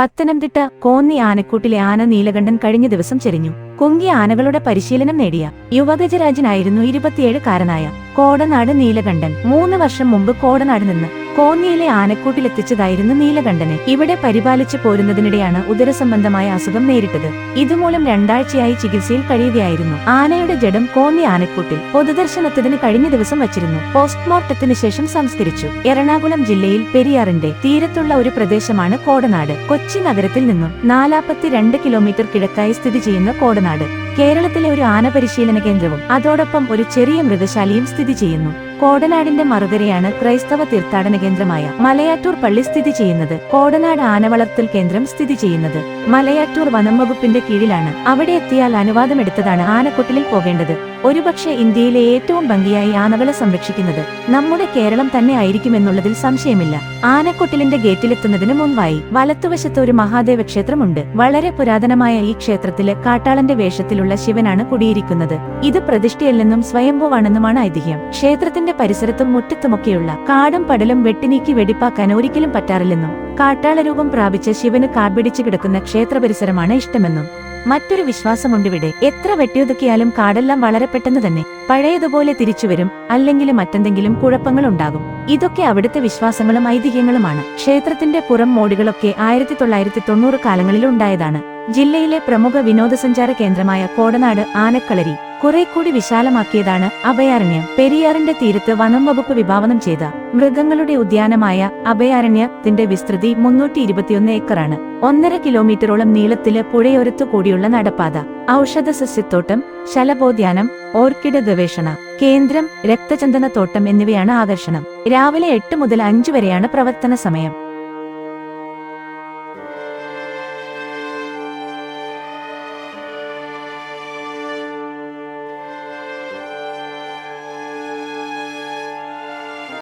പത്തനംതിട്ട കോന്നി ആനക്കൂട്ടിലെ ആന നീലകണ്ഠൻ കഴിഞ്ഞ ദിവസം ചെരിഞ്ഞു. കുങ്കി ആനകളുടെ പരിശീലനം നേടിയ യുവഗജരാജനായിരുന്നു ഇരുപത്തിയേഴുകാരനായ കോടനാട് നീലകണ്ഠൻ. മൂന്ന് വർഷം മുമ്പ് കോടനാട് നിന്ന് കോന്നിയിലെ ആനക്കൂട്ടിലെത്തിച്ചതായിരുന്നു നീലകണ്ഠനെ. ഇവിടെ പരിപാലിച്ചു പോരുന്നതിനിടെയാണ് ഉദരസംബന്ധമായ അസുഖം നേരിട്ടത്. ഇതുമൂലം രണ്ടാഴ്ചയായി ചികിത്സയിൽ കഴിയുകയായിരുന്നു. ആനയുടെ ജഡം കോന്നി ആനക്കൂട്ടിൽ പൊതുദർശനത്തിന് കഴിഞ്ഞ ദിവസം വച്ചിരുന്നു. പോസ്റ്റ്മോർട്ടത്തിന് ശേഷം സംസ്കരിച്ചു. എറണാകുളം ജില്ലയിൽ പെരിയാറിന്റെ തീരത്തുള്ള ഒരു പ്രദേശമാണ് കോടനാട്. കൊച്ചി നഗരത്തിൽ നിന്നും നാലാപ്പത്തിരണ്ട് കിലോമീറ്റർ കിഴക്കായി സ്ഥിതി ചെയ്യുന്ന കോടനാട്. കേരളത്തിലെ ഒരു ആന പരിശീലന കേന്ദ്രവും അതോടൊപ്പം ഒരു ചെറിയ മൃഗശാലയും സ്ഥിതി ചെയ്യുന്നു. കോടനാടിന്റെ മറുകരയാണ് ക്രൈസ്തവ തീർത്ഥാടന കേന്ദ്രമായ മലയാറ്റൂർ പള്ളി സ്ഥിതി ചെയ്യുന്നത്. കോടനാട് ആനവളർത്തൽ കേന്ദ്രം സ്ഥിതി ചെയ്യുന്നത്. മലയാറ്റൂർ വനം വകുപ്പിന്റെ കീഴിലാണ്. അവിടെ എത്തിയാൽ അനുവാദമെടുത്തതാണ് ആനക്കൊട്ടിലിൽ പോകേണ്ടത്. ഒരുപക്ഷെ ഇന്ത്യയിലെ ഏറ്റവും ഭംഗിയായി ആനകളെ സംരക്ഷിക്കുന്നത് നമ്മുടെ കേരളം തന്നെ ആയിരിക്കുമെന്നുള്ളതിൽ സംശയമില്ല. ആനക്കൊട്ടിലിന്റെ ഗേറ്റിലെത്തുന്നതിന് മുൻപായി വലത്തുവശത്ത് ഒരു മഹാദേവ ക്ഷേത്രമുണ്ട്. വളരെ പുരാതനമായ ഈ ക്ഷേത്രത്തിൽ കാട്ടാളന്റെ വേഷത്തിലുള്ള ശിവനാണ് കുടിയിരിക്കുന്നത്. ഇത് പ്രതിഷ്ഠയല്ലെന്നും സ്വയംഭൂവാണെന്നുമാണ് ഐതിഹ്യം. ക്ഷേത്രത്തിന്റെ പരിസരത്തും മുറ്റത്തുമൊക്കെയുള്ള കാടും പടലും വെട്ടിനീക്കി വെടിപ്പാക്കാൻ ഒരിക്കലും പറ്റാറില്ലെന്നും കാട്ടാളരൂപം പ്രാപിച്ച ശിവന് കാർപിടിച്ചു കിടക്കുന്ന ക്ഷേത്ര പരിസരമാണ് ഇഷ്ടമെന്നും മറ്റൊരു വിശ്വാസമുണ്ടിവിടെ എത്ര വെട്ടിയൊതുക്കിയാലും കാടെല്ലാം വളരെ പെട്ടെന്ന് തന്നെ. പഴയതുപോലെ തിരിച്ചുവരും അല്ലെങ്കിൽ മറ്റെന്തെങ്കിലും കുഴപ്പങ്ങളുണ്ടാകും. ഇതൊക്കെ അവിടുത്തെ വിശ്വാസങ്ങളും ഐതിഹ്യങ്ങളുമാണ്. ക്ഷേത്രത്തിന്റെ പുറം മോടികളൊക്കെ ആയിരത്തി തൊള്ളായിരത്തി തൊണ്ണൂറ് കാലങ്ങളിൽ ഉണ്ടായതാണ് ജില്ലയിലെ പ്രമുഖ വിനോദസഞ്ചാര കേന്ദ്രമായ കോടനാട് ആനക്കളരി കുറെ കൂടി വിശാലമാക്കിയതാണ് അഭയാരണ്യം. പെരിയാറിന്റെ തീരത്ത് വനം വകുപ്പ് വിഭാവനം ചെയ്ത മൃഗങ്ങളുടെ ഉദ്യാനമായ അഭയാരണ്യത്തിന്റെ വിസ്തൃതി മുന്നൂറ്റി ഇരുപത്തിയൊന്ന് ഏക്കറാണ്. ഒന്നര കിലോമീറ്ററോളം നീളത്തിൽ പുഴയോരത്തു കൂടിയുള്ള നടപ്പാത ഔഷധ സസ്യത്തോട്ടം ശലഭോദ്യാനം ഓർക്കിഡ് ഗവേഷണ കേന്ദ്രം രക്തചന്ദനത്തോട്ടം എന്നിവയാണ് ആകർഷണം. രാവിലെ എട്ട് മുതൽ അഞ്ചു വരെയാണ് പ്രവർത്തന സമയം.